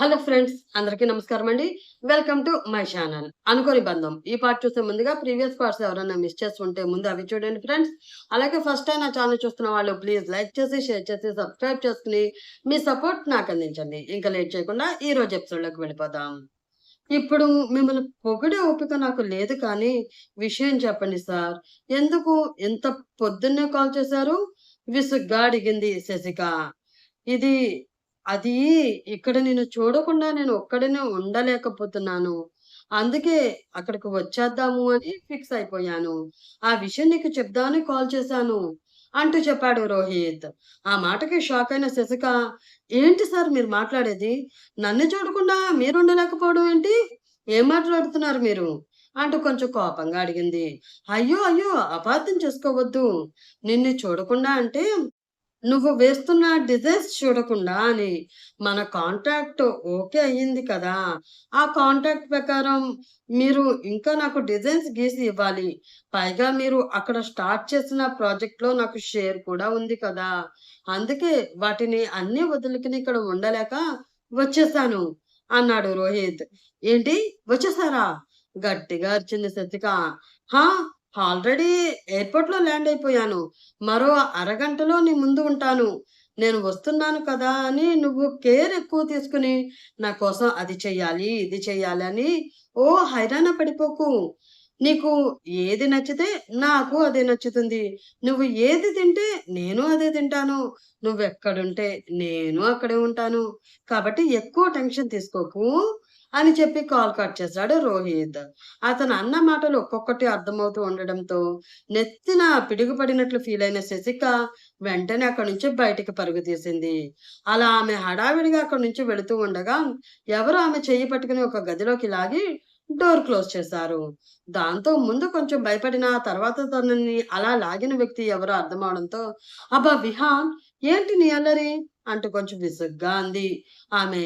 Hello friends అందరికీ నమస్కారం అండి. Welcome to my channel. అనుకోని బంధం. ఈ పార్ట్ చూసే ముందుగా ప్రీవియస్ పార్ట్స్ ఎవరైనా మిస్ చేసి ఉంటే ముందు అవి చూడండి ఫ్రెండ్స్. అలాగే ఫస్ట్ టైం నా ఛానల్ చూస్తున్న వాళ్ళు ప్లీజ్ లైక్ చేసి షేర్ చేసి సబ్స్క్రైబ్ చేసుకుని మీ సపోర్ట్ నాకు అందించండి. ఇంకా లేట్ చేయకుండా ఈ రోజు ఎపిసోడ్లోకి వెళ్ళిపోదాం. ఇప్పుడు మిమ్మల్ని పొగిడే ఓపిక నాకు లేదు కానీ విషయం చెప్పండి సార్. ఎందుకు ఎంత పొద్దున్నే కాల్ చేశారు? విసుగ్గా అడిగింది శశిక. ఇది అది ఇక్కడ నేను చూడకుండా నేను ఒక్కడనే ఉండలేకపోతున్నాను. అందుకే అక్కడికి వచ్చేద్దాము అని ఫిక్స్ అయిపోయాను. ఆ విషయం నీకు చెప్దామని కాల్ చేశాను. అంటూ చెప్పాడు రోహిత్. ఆ మాటకి షాక్ అయిన శశిక ఏంటి సార్ మీరు మాట్లాడేది? నన్ను చూడకుండా మీరు ఉండలేకపోవడం ఏంటి? ఏం మాట్లాడుతున్నారు మీరు? అంటూ కొంచెం కోపంగా అడిగింది. అయ్యో అయ్యో అపార్థం చేసుకోవద్దు. నిన్ను చూడకుండా అంటే నువ్వు వేస్తున్న డిజైన్స్ చూడకుండా అని మన కాంట్రాక్ట్ ఓకే అయ్యింది కదా. ఆ కాంట్రాక్ట్ ప్రకారం మీరు ఇంకా నాకు డిజైన్స్ గీసి ఇవ్వాలి. పైగా మీరు అక్కడ స్టార్ట్ చేసిన ప్రాజెక్ట్లో నాకు షేర్ కూడా ఉంది కదా. అందుకే వాటిని అన్ని వదులుకుని ఇక్కడ ఉండలేక వచ్చేసాను అన్నాడు రోహిత్. ఏంటి? వచ్చేసారా? గట్టిగా అరిచింది సత్తిక. హా? ఆల్రెడీ ఎయిర్పోర్ట్లో ల్యాండ్ అయిపోయాను. మరో అరగంటలో నీ ముందు ఉంటాను. నేను వస్తున్నాను కదా అని నువ్వు కేర్ ఎక్కువ తీసుకుని నా కోసం అది చెయ్యాలి ఇది చెయ్యాలి అని ఓ హైరాణ పడిపోకు. నీకు ఏది నచ్చితే నాకు అదే నచ్చుతుంది. నువ్వు ఏది తింటే నేను అదే తింటాను. నువ్వు ఎక్కడుంటే నేను అక్కడే ఉంటాను. కాబట్టి ఎక్కువ టెన్షన్ తీసుకోకు. అని చెప్పి కాల్ కట్ చేశాడు రోహిత్. అతను అన్న మాటలు ఒక్కొక్కటి అర్థమవుతూ ఉండడంతో నెత్తిన పిడుగుపడినట్లు ఫీల్ అయిన శశిక వెంటనే అక్కడి నుంచి బయటికి పరుగు తీసింది. అలా ఆమె హడావిడిగా అక్కడి నుంచి వెళుతూ ఉండగా ఎవరు ఆమె చెయ్యి పట్టుకుని ఒక గదిలోకి లాగి డోర్ క్లోజ్ చేశారు. దాంతో ముందు కొంచెం భయపడిన తర్వాత తనని అలా లాగిన వ్యక్తి ఎవరో అర్థం అవడంతో అబ్బా విహాన్ ఏంటి నీ అల్లరి? అంటూ కొంచెం విసుగ్గా అంది. ఆమె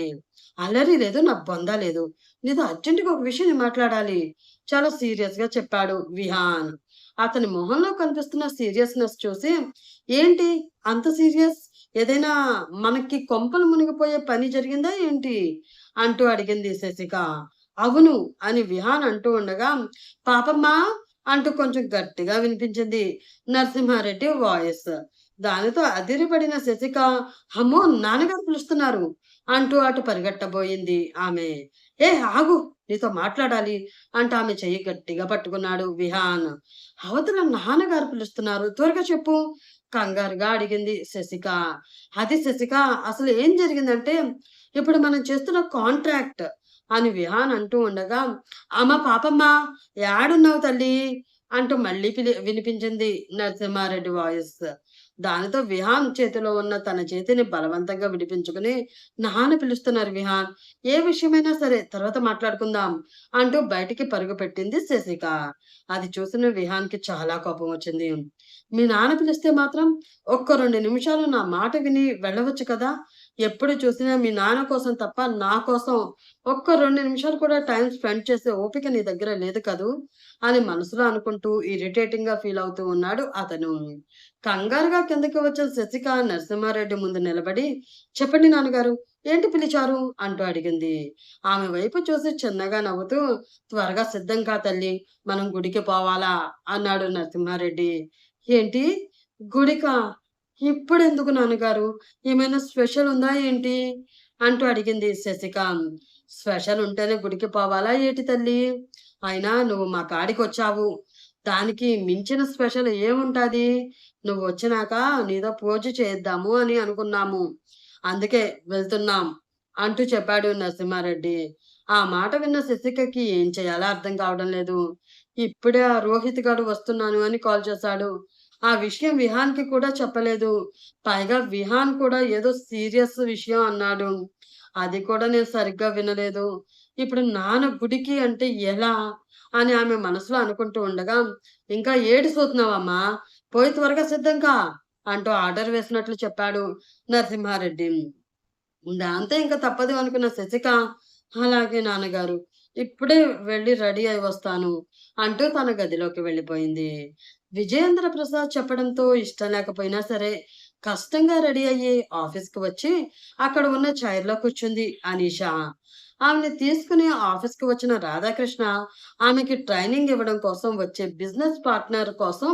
అల్లరి లేదు నాకు బొంద లేదు. నీతో అర్జెంటుగా ఒక విషయం మాట్లాడాలి. చాలా సీరియస్గా చెప్పాడు విహాన్. అతని మొహంలో కనిపిస్తున్న సీరియస్నెస్ చూసి ఏంటి? అంత సీరియస్? ఏదైనా మనకి కొంపలు మునిగిపోయే పని జరిగిందా ఏంటి? అంటూ అడిగింది శశిక. అవును అని విహాన్ అంటూ ఉండగా పాపమ్మా అంటూ కొంచెం గట్టిగా వినిపించింది నరసింహారెడ్డి వాయిస్. దానితో అదిరిపడిన శశిక అమ్మో నాన్నగారు పిలుస్తున్నారు. అంటూ అటు పరిగెట్టబోయింది ఆమె. ఏ ఆగు నీతో మాట్లాడాలి అంటూ ఆమె చెయ్యి గట్టిగా పట్టుకున్నాడు విహాన్. అవతల నాన్నగారు పిలుస్తున్నారు త్వరగా చెప్పు కంగారుగా అడిగింది శశిక. అది శశిక అసలు ఏం జరిగిందంటే ఇప్పుడు మనం చేస్తున్న కాంట్రాక్ట్ అని విహాన్ అంటూ ఉండగా అమ్మ పాపమ్మ యాడున్నావు తల్లి? అంటూ మళ్ళీ పిలి వినిపించింది నరసింహారెడ్డి వాయిస్. దానితో విహాన్ చేతిలో ఉన్న తన చేతిని బలవంతంగా విడిపించుకుని నాన్న పిలుస్తున్నారు విహాన్ ఏ విషయమైనా సరే తర్వాత మాట్లాడుకుందాం అంటూ బయటికి పరుగు పెట్టింది శశిక. అది చూసిన విహాన్కి చాలా కోపం వచ్చింది. మీ నాన్న పిలిస్తే మాత్రం ఒక్క రెండు నిమిషాలు నా మాట విని వెళ్ళవచ్చు కదా ఎప్పుడు చూసినా మీ నాన్న కోసం తప్ప నా కోసం ఒక్క రెండు నిమిషాలు కూడా టైం స్పెండ్ చేసే ఓపిక నీ దగ్గర లేదు కదూ? అని మనసులో అనుకుంటూ ఇరిటేటింగ్గా ఫీల్ అవుతూ ఉన్నాడు అతను. కంగారుగా కిందకి వచ్చిన శశిక నరసింహారెడ్డి ముందు నిలబడి చెప్పండి నాన్నగారు ఏంటి పిలిచారు? అంటూ అడిగింది. ఆమె వైపు చూసి చిన్నగా నవ్వుతూ త్వరగా సిద్ధంగా తల్లి మనం గుడికి పోవాలా? అన్నాడు నరసింహారెడ్డి. ఏంటి? గుడికా? ఇప్పుడు ఎందుకు నాన్నగారు? ఏమైనా స్పెషల్ ఉందా ఏంటి? అంటూ అడిగింది శశిక. స్పెషల్ ఉంటేనే గుడికి పోవాలా ఏటి తల్లి? అయినా నువ్వు మా కాడికి వచ్చావు దానికి మించిన స్పెషల్ ఏముంటుంది? నువ్వు వచ్చినాక నీతో పూజ చేద్దాము అని అనుకున్నాము. అందుకే వెళ్తున్నాం అంటూ చెప్పాడు నరసింహారెడ్డి. ఆ మాట విన్న శశికకి ఏం చేయాలో అర్థం కావడం లేదు. ఇప్పుడే ఆ రోహిత్ గారు వస్తున్నాను అని కాల్ చేశాడు. ఆ విషయం విహాన్కి కూడా చెప్పలేదు. పైగా విహాన్ కూడా ఏదో సీరియస్ విషయం అన్నాడు. అది కూడా నేను సరిగ్గా వినలేదు. ఇప్పుడు నాన్న గుడికి అంటే ఎలా? అని ఆమె మనసులో అనుకుంటూ ఉండగా ఇంకా ఏడుసూతున్నావమ్మా పోయి త్వరగా సిద్ధంగా అంటూ ఆర్డర్ వేసినట్లు చెప్పాడు నరసింహారెడ్డి. దాంతో ఇంకా తప్పదు అనుకున్న శశిక? అలాగే నాన్నగారు. ఇప్పుడే వెళ్ళి రెడీ అయి వస్తాను అంటూ తన గదిలోకి వెళ్ళిపోయింది. విజయేంద్ర ప్రసాద్ చెప్పడంతో ఇష్టం లేకపోయినా సరే కష్టంగా రెడీ అయ్యి ఆఫీస్కి వచ్చి అక్కడ ఉన్న చైర్లో కూర్చుంది అనీషా. ఆమెని తీసుకుని ఆఫీస్కి వచ్చిన రాధాకృష్ణ ఆమెకి ట్రైనింగ్ ఇవ్వడం కోసం వచ్చే బిజినెస్ పార్ట్నర్ కోసం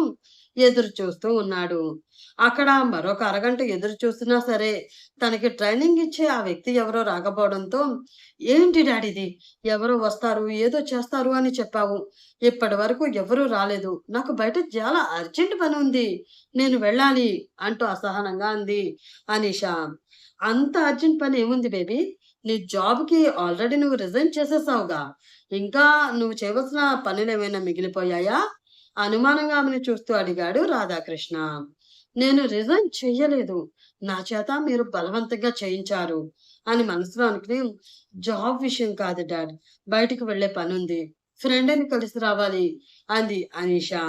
ఎదురు చూస్తూ ఉన్నాడు. అక్కడ మరొక అరగంట ఎదురు చూసినా సరే తనకి ట్రైనింగ్ ఇచ్చే ఆ వ్యక్తి ఎవరో రాకపోవడంతో ఏంటి డాడీది? ఎవరో వస్తారు? ఏదో చేస్తారు? అని చెప్పావు. ఇప్పటి వరకు ఎవరూ రాలేదు. నాకు బయట చాలా అర్జెంట్ పని ఉంది. నేను వెళ్ళాలి అంటూ అసహనంగా అంది అనీష. అంత అర్జెంట్ పని ఏముంది బేబీ? నీ జాబ్కి ఆల్రెడీ నువ్వు రిజైన్ చేసేసావుగా. ఇంకా నువ్వు చేయవలసిన పనులు ఏమైనా మిగిలిపోయాయా? అనుమానంగా ఆమెను చూస్తూ అడిగాడు రాధాకృష్ణ. నేను రిజైన్ చెయ్యలేదు. నా చేత మీరు బలవంతంగా చేయించారు అని మనసులో అనుకుని జాబ్ విషయం కాదు డాడ్. బయటికి వెళ్ళే పని ఉంది ఫ్రెండ్ని కలిసి రావాలి అంది అనీషా.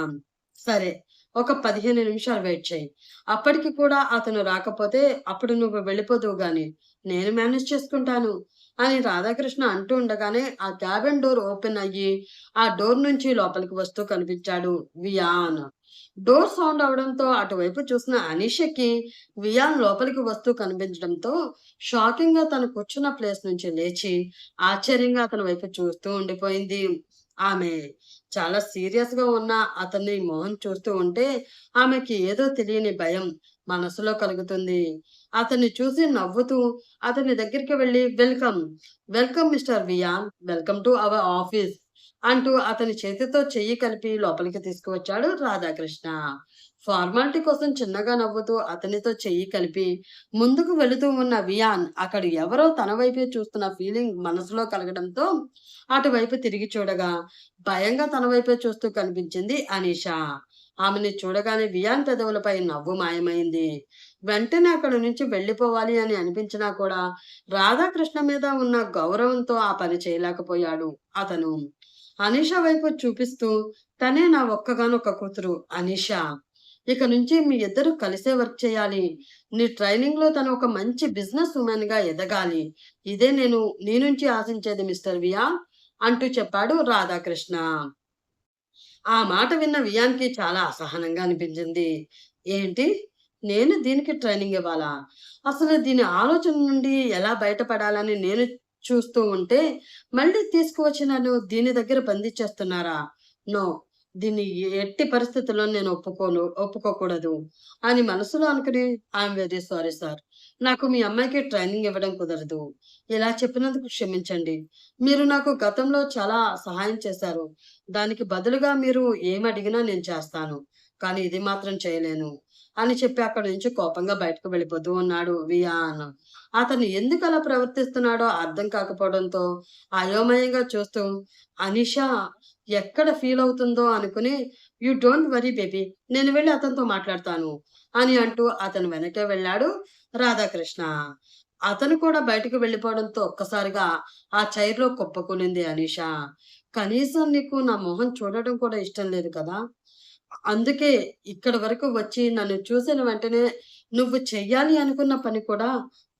సరే ఒక పదిహేను నిమిషాలు వెయిట్ చేయి అప్పటికి కూడా అతను రాకపోతే అప్పుడు నువ్వు వెళ్ళిపోదువు గాని నేను మేనేజ్ చేసుకుంటాను. అని రాధాకృష్ణ అంటూ ఉండగానే ఆ క్యాబిన్ డోర్ ఓపెన్ అయ్యి ఆ డోర్ నుంచి లోపలికి వస్తూ కనిపించాడు వియాన్. డోర్ సౌండ్ అవడంతో అటువైపు చూసిన అనిషకి వియాన్ లోపలికి వస్తూ కనిపించడంతో షాకింగ్గా తను కూర్చున్న ప్లేస్ నుంచి లేచి ఆశ్చర్యంగా అతని వైపు చూస్తూ ఉండిపోయింది. ఆమె చాలా సీరియస్గా ఉన్న అతన్ని మోహన్ చూస్తూ ఉంటే ఆమెకి ఏదో తెలియని భయం మనసులో కలుగుతుంది. అతన్ని చూసి నవ్వుతూ అతని దగ్గరికి వెళ్ళి welcome welcome mister Vihaan welcome to our office అంటూ అతని చేతితో చెయ్యి కలిపి లోపలికి తీసుకువచ్చాడు రాధాకృష్ణ. ఫార్మాలిటీ కోసం చిన్నగా నవ్వుతూ అతనితో చెయ్యి కలిపి ముందుకు వెళుతూ ఉన్న వియాన్ అక్కడ ఎవరో తన వైపే చూస్తున్న ఫీలింగ్ మనసులో కలగడంతో అటువైపు తిరిగి చూడగా భయంగా తన వైపే చూస్తూ కనిపించింది అనీషా. ఆమెని చూడగానే వియాన్ పెదవులపై నవ్వు మాయమైంది. వెంటనే అక్కడి నుంచి వెళ్ళిపోవాలి అని అనిపించినా కూడా రాధాకృష్ణ మీద ఉన్న గౌరవంతో ఆ పని చేయలేకపోయాడు అతను. అనీష వైపు చూపిస్తూ తనే నా ఒక్కగానొక్క కూతురు అనీష. ఇక నుంచి మీ ఇద్దరు కలిసే వర్క్ చేయాలి. నీ ట్రైనింగ్లో తను ఒక మంచి బిజినెస్ ఉమెన్గా ఎదగాలి. ఇదే నేను నీ నుంచి ఆశించేది మిస్టర్ వియా అంటూ చెప్పాడు రాధాకృష్ణ. ఆ మాట విన్న వియాన్కి చాలా అసహనంగా అనిపించింది. ఏంటి? నేను దీనికి ట్రైనింగ్ ఇవ్వాలా? అసలు దీని ఆలోచన నుండి ఎలా బయటపడాలని నేను చూస్తూ ఉంటే మళ్ళీ తీసుకువచ్చి నన్ను దీని దగ్గర బంధించేస్తున్నారా? నో దీన్ని ఎట్టి పరిస్థితుల్లో నేను ఒప్పుకోను ఒప్పుకోకూడదు అని మనసులో అనుకుని ఐఎమ్ వెరీ సారీ సార్. నాకు మీ అమ్మాయికి ట్రైనింగ్ ఇవ్వడం కుదరదు. ఇలా చెప్పినందుకు క్షమించండి. మీరు నాకు గతంలో చాలా సహాయం చేశారు. దానికి బదులుగా మీరు ఏమి అడిగినా నేను చేస్తాను. కానీ ఇది మాత్రం చేయలేను. అని చెప్పి అక్కడి నుంచి కోపంగా బయటకు వెళ్ళిపోతూ ఉన్నాడు వియాన్. అతను ఎందుకు అలా ప్రవర్తిస్తున్నాడో అర్థం కాకపోవడంతో అయోమయంగా చూస్తూ అనిషా ఎక్కడ ఫీల్ అవుతుందో అనుకుని యూ డోంట్ వరీ బేబీ నేను వెళ్ళి అతనితో మాట్లాడతాను అని అంటూ అతను వెనకే వెళ్ళాడు రాధాకృష్ణ. అతను కూడా బయటకు వెళ్ళిపోవడంతో ఒక్కసారిగా ఆ చైర్లో కుప్పకూలింది అనీష. కనీసం నీకు నా మొహం చూడటం కూడా ఇష్టం లేదు కదా? అందుకే ఇక్కడ వరకు వచ్చి నన్ను చూసిన వెంటనే నువ్వు చెయ్యాలి అనుకున్న పని కూడా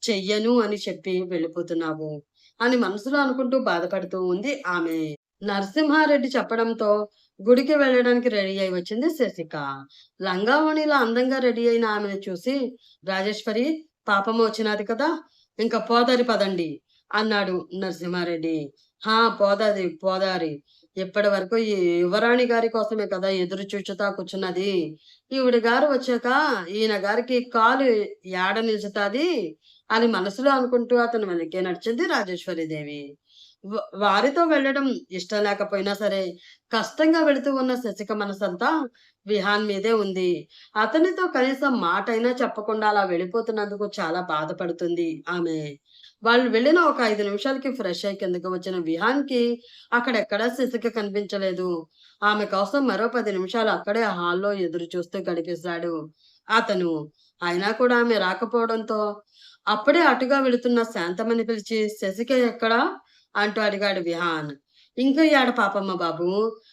చెయ్యను అని చెప్పి వెళ్ళిపోతున్నావు అని మనసులో అనుకుంటూ బాధపడుతూ ఉంది ఆమె. నరసింహారెడ్డి చెప్పడంతో గుడికి వెళ్ళడానికి రెడీ అయి వచ్చింది శశిక. లంగావణిలో అందంగా రెడీ అయిన ఆమెను చూసి రాజేశ్వరి పాపం వచ్చినది కదా ఇంకా పోదరి పదండి అన్నాడు నరసింహారెడ్డి. హా పోదాది పోదారి. ఇప్పటి వరకు ఈ యువరాణి గారి కోసమే కదా ఎదురు చూచుతా కూర్చున్నది. ఈవిడ గారు వచ్చాక ఈయన గారికి కాలు ఏడ నిలుచుతాది అని మనసులో అనుకుంటూ అతను వెనకే నడిచింది రాజేశ్వరిదేవి వారితో వెళ్ళడం ఇష్టం లేకపోయినా సరే కష్టంగా వెళుతూ ఉన్న శశిక మనసంతా విహాన్ మీదే ఉంది. అతనితో కనీసం మాట అయినా చెప్పకుండా అలా వెళ్ళిపోతున్నందుకు చాలా బాధపడుతుంది ఆమె. వాళ్ళు వెళ్ళిన ఒక ఐదు నిమిషాలకి ఫ్రెష్ అయి కిందకి వచ్చిన విహాన్కి అక్కడెక్కడా శశిక కనిపించలేదు. ఆమె కోసం మరో పది నిమిషాలు అక్కడే హాల్లో ఎదురు చూస్తూ గడిపేశాడు. అతను అయినా కూడా ఆమె రాకపోవడంతో అప్పుడే అటుగా వెళుతున్న శాంతమని పిలిచి శశిక ఎక్కడా? అంటూ అడిగాడు విహాన్. ఇంకా ఏడ పాపమ్మ బాబు?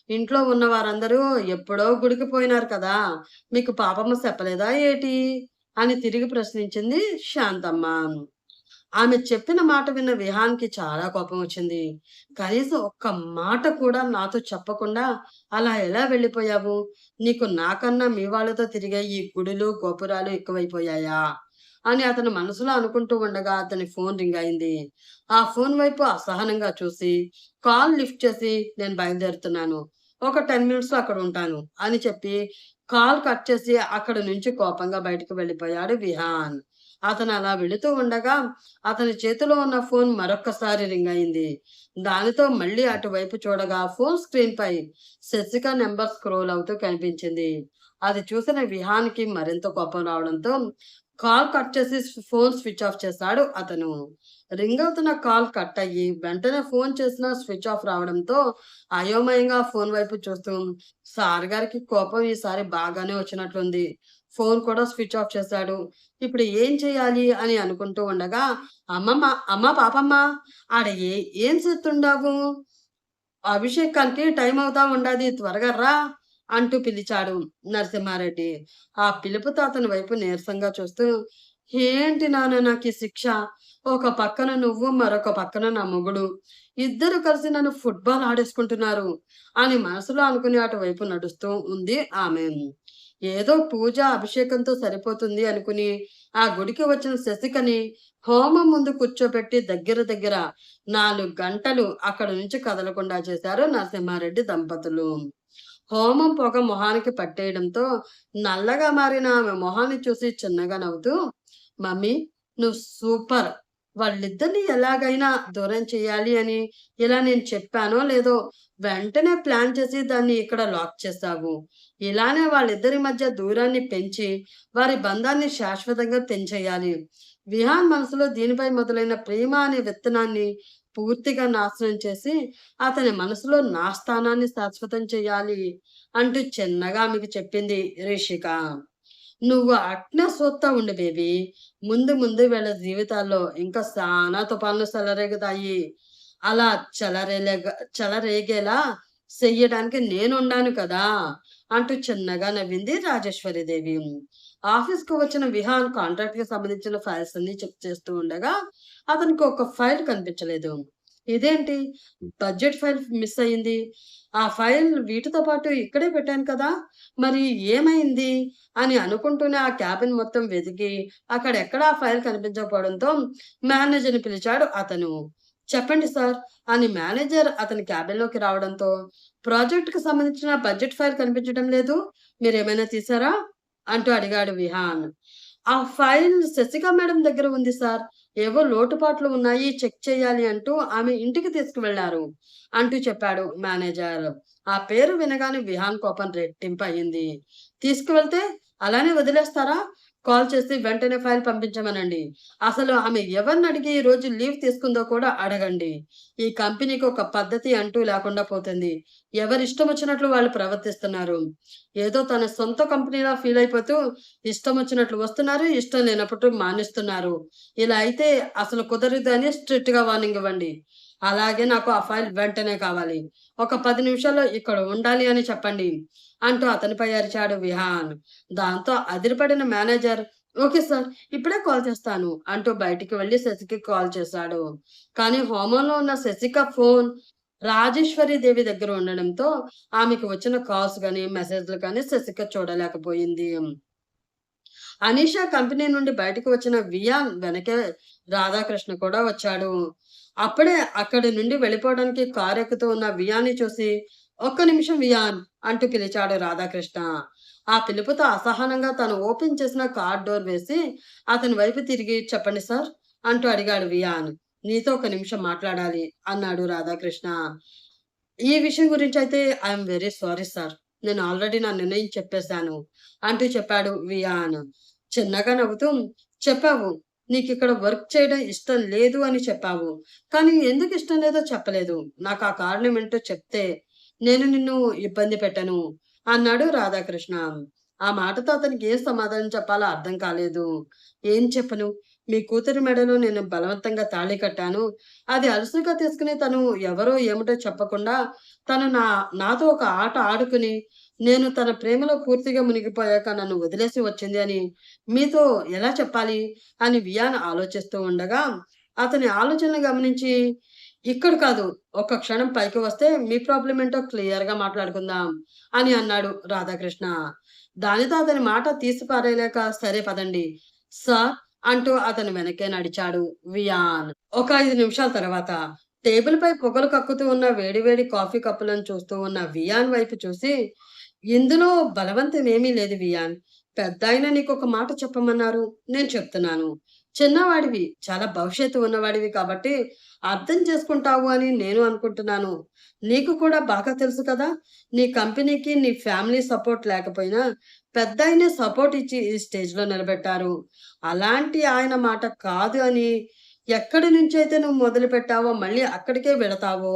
ఇంట్లో ఉన్న వారందరూ ఎప్పుడో గుడికి పోయినారు కదా. మీకు పాపమ్మ చెప్పలేదా ఏటి? అని తిరిగి ప్రశ్నించింది శాంతమ్మ. ఆమె చెప్పిన మాట విన్న విహాన్‌కి చాలా కోపం వచ్చింది. కనీసం ఒక్క మాట కూడా నాతో చెప్పకుండా అలా ఎలా వెళ్ళిపోయావు? నీకు నాకన్నా మీ వాళ్ళతో తిరిగే ఈ గుడులు, గోపురాలు ఎక్కువైపోయాయా? అని అతను మనసులో అనుకుంటూ ఉండగా అతని ఫోన్ రింగ్ అయింది. ఆ ఫోన్ వైపు అసహనంగా చూసి కాల్ లిఫ్ట్ చేసి నేను బయలుదేరుతున్నాను. ఒక 10 మినిట్స్‌లో అక్కడ ఉంటాను అని చెప్పి కాల్ కట్ చేసి అక్కడ నుంచి కోపంగా బయటకు వెళ్ళిపోయాడు విహాన్. అతను అలా వెళుతూ ఉండగా అతని చేతిలో ఉన్న ఫోన్ మరొక్కసారి రింగ్ అయింది. దానితో మళ్ళీ అటువైపు చూడగా ఫోన్ స్క్రీన్‌పై శశిక నెంబర్ స్క్రోల్ అవుతూ కనిపించింది. అది చూసిన విహానికి మరింత కోపం రావడంతో కాల్ కట్ చేసి ఫోన్ స్విచ్ ఆఫ్ చేశాడు అతను. రింగ్ అవుతున్న కాల్ కట్ అయ్యి వెంటనే ఫోన్ చేసిన స్విచ్ ఆఫ్ రావడంతో అయోమయంగా ఫోన్ వైపు చూస్తూ సార్ గారికి కోపం ఈసారి బాగానే వచ్చినట్లుంది. ఫోన్ కూడా స్విచ్ ఆఫ్ చేశాడు. ఇప్పుడు ఏం చేయాలి అని అనుకుంటూ ఉండగా అమ్మమ్మ అమ్మ పాపమ్మ ఆడ ఏ ఏం చేస్తుండావు? అభిషేకానికి టైం అవుతా ఉండాది త్వరగా రా అంటూ పిలిచాడు నరసింహారెడ్డి. ఆ పిలుపుతో అతని వైపు నీరసంగా చూస్తూ ఏంటి నాన్న నాకు శిక్ష? ఒక పక్కన నువ్వు, మరొక పక్కన నా మొగుడు. ఇద్దరు కలిసి నన్ను ఫుట్‌బాల్ ఆడేసుకుంటున్నారు అని మనసులో అనుకుని అటువైపు నడుస్తూ ఉంది ఆమె. ఏదో పూజ, అభిషేకంతో సరిపోతుంది అనుకుని ఆ గుడికి వచ్చిన శశికని హోమం ముందు కూర్చోబెట్టి దగ్గర దగ్గర నాలుగు గంటలు అక్కడ నుంచి కదలకుండా చేశారు నరసింహారెడ్డి దంపతులు. హోమం పొగ మొహానికి పట్టేయడంతో నల్లగా మారిన ఆమె మొహాన్ని చూసి చిన్నగా నవ్వుతూ మమ్మీ నువ్వు సూపర్. వాళ్ళిద్దరిని ఎలాగైనా దూరం చేయాలి అని ఇలా నేను చెప్పానో లేదో వెంటనే ప్లాన్ చేసి దాన్ని ఇక్కడ లాక్ చేశావు. ఇలానే వాళ్ళిద్దరి మధ్య దూరాన్ని పెంచి వారి బంధాన్ని శాశ్వతంగా తెంచేయాలి. విహాన్ మనసులో దీనిపై మొదలైన ప్రేమ అనే విత్తనాన్ని పూర్తిగా నాశనం చేసి అతని మనసులో నా స్థానాన్ని శాశ్వతం చేయాలి అంటూ చిన్నగా ఆమెకు చెప్పింది రిషిక. నువ్వు అట్నే సూత్తా ఉండు బేబీ. ముందు ముందు వీళ్ళ జీవితాల్లో ఇంకా సానా తుఫాన్లు చెలరేగుతాయి. అలా చెలరేలే చెలరేగేలా చెయ్యడానికి నేనున్నాను కదా! అంటూ చిన్నగా నవ్వింది రాజేశ్వరిదేవి ఆఫీస్కు వచ్చిన విహాన్ కాంట్రాక్ట్‌కి సంబంధించిన ఫైల్స్ అన్నీ చెక్ చేస్తూ ఉండగా అతనికి ఒక ఫైల్ కనిపించలేదు. ఇదేంటి బడ్జెట్ ఫైల్ మిస్ అయింది. ఆ ఫైల్ వీటితో పాటు ఇక్కడే పెట్టాను కదా! మరి ఏమైంది? అని అనుకుంటూనే ఆ క్యాబిన్ మొత్తం వెతికి అక్కడెక్కడా ఆ ఫైల్ కనిపించకపోవడంతో మేనేజర్‌ని పిలిచాడు అతను. చెప్పండి సార్ అని మేనేజర్ అతని క్యాబిన్‌లోకి రావడంతో ప్రాజెక్టుకు సంబంధించిన బడ్జెట్ ఫైల్ కనిపించడం లేదు. మీరు ఏమైనా తీసారా అంటూ అడిగాడు విహాన్. ఆ ఫైల్ శశిక మేడం దగ్గర ఉంది సార్. ఏవో లోటుపాట్లు ఉన్నాయి చెక్ చేయాలి అంటూ ఆమె ఇంటికి తీసుకువెళ్ళారు అంటూ చెప్పాడు మేనేజర్. ఆ పేరు వినగానే విహాన్ కోపం రెట్టింపు అయింది. తీసుకువెళ్తే అలానే వదిలేస్తారా? కాల్ చేసి వెంటనే ఫైల్ పంపించమనండి. అసలు ఆమె ఎవరిని అడిగి ఈ రోజు లీవ్ తీసుకుందో కూడా అడగండి. ఈ కంపెనీకి ఒక పద్ధతి అంటూ లేకుండా పోతుంది. ఎవరిష్టం వచ్చినట్లు వాళ్ళు ప్రవర్తిస్తున్నారు. ఏదో తన సొంత కంపెనీలా ఫీల్ అయిపోతూ ఇష్టం వచ్చినట్లు వస్తున్నారు. ఇష్టం లేనప్పుడు మానేస్తున్నారు. ఇలా అయితే అసలు కుదరదు అని స్ట్రిక్ట్‌గా వార్నింగ్ ఇవ్వండి. అలాగే నాకు ఆ ఫైల్ వెంటనే కావాలి. ఒక పది నిమిషాల్లో ఇక్కడ ఉండాలి అని చెప్పండి. అంటూ అతనిపై అరిచాడు విహాన్. దాంతో అదిరిపడిన మేనేజర్ ఓకే సార్. ఇప్పుడే కాల్ చేస్తాను అంటూ బయటికి వెళ్ళి శశికి కాల్ చేశాడు. కానీ హోమంలో ఉన్న శశిక ఫోన్ రాజేశ్వరి దేవి దగ్గర ఉండడంతో ఆమెకు వచ్చిన కాల్స్ కానీ మెసేజ్‌లు కానీ శశిక చూడలేకపోయింది. అనిషా కంపెనీ నుండి బయటకు వచ్చిన వియాన్ వెనకే రాధాకృష్ణ కూడా వచ్చాడు. అప్పుడే అక్కడి నుండి వెళ్ళిపోవడానికి కారు ఎక్కుతూ ఉన్న వియాన్‌ని చూసి ఒక్క నిమిషం వియాన్ అంటూ పిలిచాడు రాధాకృష్ణ. ఆ పిలుపుతో అసహనంగా తను ఓపెన్ చేసిన కార్ డోర్ వేసి అతని వైపు తిరిగి చెప్పండి సార్ అంటూ అడిగాడు వియాన్. నీతో ఒక నిమిషం మాట్లాడాలి అన్నాడు రాధాకృష్ణ. ఈ విషయం గురించి అయితే ఐఎమ్ వెరీ సారీ సార్. నేను ఆల్రెడీ నా నిర్ణయం చెప్పేశాను అంటూ చెప్పాడు వియాన్. చిన్నగా నవ్వుతూ చెప్పావు. నీకు ఇక్కడ వర్క్ చేయడం ఇష్టం లేదు అని చెప్పావు. కానీ ఎందుకు ఇష్టం లేదో చెప్పలేదు. నాకు ఆ కారణం ఏంటో చెప్తే నేను నిన్ను ఇబ్బంది పెట్టను అన్నాడు రాధాకృష్ణ. ఆ మాటతో అతనికి ఏం సమాధానం చెప్పాలో అర్థం కాలేదు. ఏం చెప్పను? మీ కూతురి మెడలో నేను బలవంతంగా తాళి కట్టాను. అది అరుసుగా తీసుకుని తను ఎవరో ఏమిటో చెప్పకుండా తను నా నాతో ఒక ఆట ఆడుకుని నేను తన ప్రేమలో పూర్తిగా మునిగిపోయాక నన్ను వదిలేసి వచ్చింది అని మీతో ఎలా చెప్పాలి? అని వియాన్ ఆలోచిస్తూ ఉండగా అతని ఆలోచనలు గమనించి, "ఇక్కడ కాదు, ఒక్క క్షణం పైకి వస్తే మీ ప్రాబ్లమ్ ఏంటో క్లియర్‌గా మాట్లాడుకుందాం" అని అన్నాడు రాధాకృష్ణ. దానితో అతని మాట తీసిపారేయలేక "సరే పదండి సార్" అంటూ అతను వెనకే నడిచాడు వియాన్. ఒక ఐదు నిమిషాల తర్వాత టేబుల్ పై పొగలు కక్కుతూ ఉన్న వేడి వేడి కాఫీ కప్పులను చూస్తూ ఉన్న వియాన్ వైపు చూసి, "ఇందులో బలవంతం ఏమీ లేదు వియాన్. పెద్దాయన నీకొక మాట చెప్పమన్నారు. నేను చెప్తున్నాను. చిన్నవాడివి, చాలా భవిష్యత్తు ఉన్నవాడివి కాబట్టి అర్థం చేసుకుంటావు అని నేను అనుకుంటున్నాను. నీకు కూడా బాగా తెలుసు కదా! నీ కంపెనీకి నీ ఫ్యామిలీ సపోర్ట్ లేకపోయినా పెద్దాయనే సపోర్ట్ ఇచ్చి ఈ స్టేజ్‌లో నిలబెట్టారు. అలాంటి ఆయన మాట కాదు అని ఎక్కడి నుంచైతే నువ్వు మొదలుపెట్టావో మళ్ళీ అక్కడికే వెళతావో,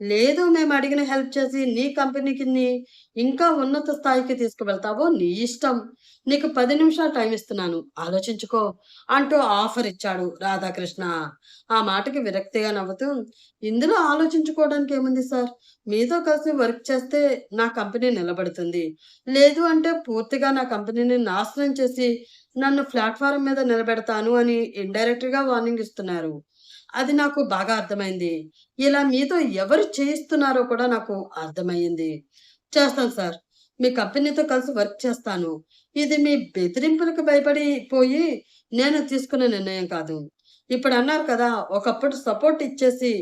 లేదు మేము అడిగిన హెల్ప్ చేసి నీ కంపెనీకిని ఇంకా ఉన్నత స్థాయికి తీసుకువెళ్తావో నీ ఇష్టం. నీకు పది నిమిషాలు టైం ఇస్తున్నాను. ఆలోచించుకో" అంటూ ఆఫర్ ఇచ్చాడు రాధాకృష్ణ. ఆ మాటకి విరక్తిగా నవ్వుతూ, "ఇందులో ఆలోచించుకోవడానికి ఏముంది సార్. మీతో కలిసి వర్క్ చేస్తే నా కంపెనీ నిలబడుతుంది. లేదు అంటే పూర్తిగా నా కంపెనీని నాశనం చేసి నన్ను ప్లాట్ఫారం మీద నిలబెడతాను" అని ఇండైరెక్ట్‌గా వార్నింగ్ ఇస్తున్నారు. అది నాకు బాగా అర్థమైంది. ఇలా మీతో ఎవరు చేయిస్తున్నారో కూడా నాకు అర్థమయ్యింది. చేస్తాను సార్. మీ కంపెనీతో కలిసి వర్క్ చేస్తాను. ఇది మీ బెదిరింపులకు భయపడి పోయి నేను తీసుకున్న నిర్ణయం కాదు. ఇప్పుడు అన్నారు కదా! ఒకప్పుడు సపోర్ట్ ఇచ్చేసి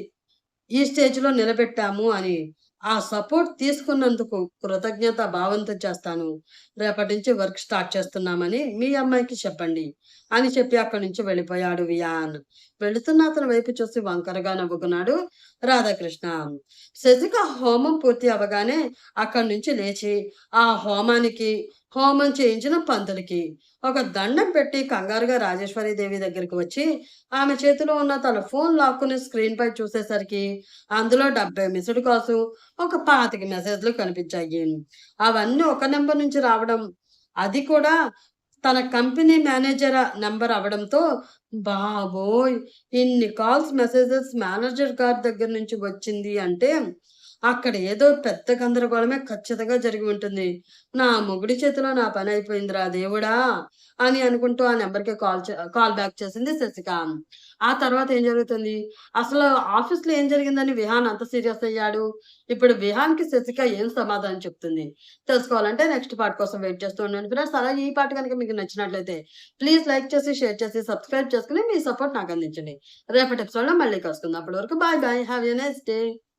ఈ స్టేజ్‌లో నిలబెట్టాము అని. ఆ సపోర్ట్ తీసుకున్నందుకు కృతజ్ఞత భావంతో చేస్తాను. రేపటి నుంచి వర్క్ స్టార్ట్ చేస్తున్నామని మీ అమ్మాయికి చెప్పండి" అని చెప్పి అక్కడి నుంచి వెళ్ళిపోయాడు వియాన్. వెళుతున్న అతని వైపు చూసి వంకరగా నవ్వుకున్నాడు రాధాకృష్ణ. శశిక హోమం పూర్తి అవ్వగానే అక్కడి నుంచి లేచి, ఆ హోమానికి, హోమం చేయించిన పంతులకి ఒక దండం పెట్టి కంగారుగా రాజేశ్వరీదేవి దగ్గరికి వచ్చి, ఆమె చేతిలో ఉన్న తన ఫోన్ లాక్కుని స్క్రీన్‌పై చూసేసరికి అందులో 70 మిస్డ్ కాల్సు, ఒక 25 మెసేజ్‌లు కనిపించాయి. అవన్నీ ఒక నెంబర్ నుంచి రావడం, అది కూడా తన కంపెనీ మేనేజర్ నెంబర్ అవ్వడంతో, బాబోయ్! ఇన్ని కాల్స్, మెసేజెస్ మేనేజర్ గారి దగ్గర నుంచి వచ్చింది అంటే అక్కడ ఏదో పెద్ద గందరగోళమే ఖచ్చితంగా జరిగి ఉంటుంది. నా మొగుడి చేతిలో నా పని అయిపోయిందిరా దేవుడా! అని అనుకుంటూ ఆ నెంబర్కి కాల్ చే కాల్ బ్యాక్ చేసింది శశిక. ఆ తర్వాత ఏం జరుగుతుంది? అసలు ఆఫీస్‌లో ఏం జరిగిందని విహాన్ అంత సీరియస్ అయ్యాడు? ఇప్పుడు విహాన్‌కి శశిక ఏం సమాధానం చెప్తుంది? తెలుసుకోవాలంటే నెక్స్ట్ పార్ట్ కోసం వెయిట్ చేస్తూ ఉండండి ఫ్రెండ్స్. అలాగే ఈ పార్ట్ కనుక మీకు నచ్చినట్లయితే ప్లీజ్ లైక్ చేసి, షేర్ చేసి, సబ్స్క్రైబ్ చేసుకుని మీ సపోర్ట్ నాకు అందించండి. రేపటి ఎపిసోడ్‌లో మళ్ళీ కలుసుకుందాం. అప్పటి వరకు bye bye. Have a nice day.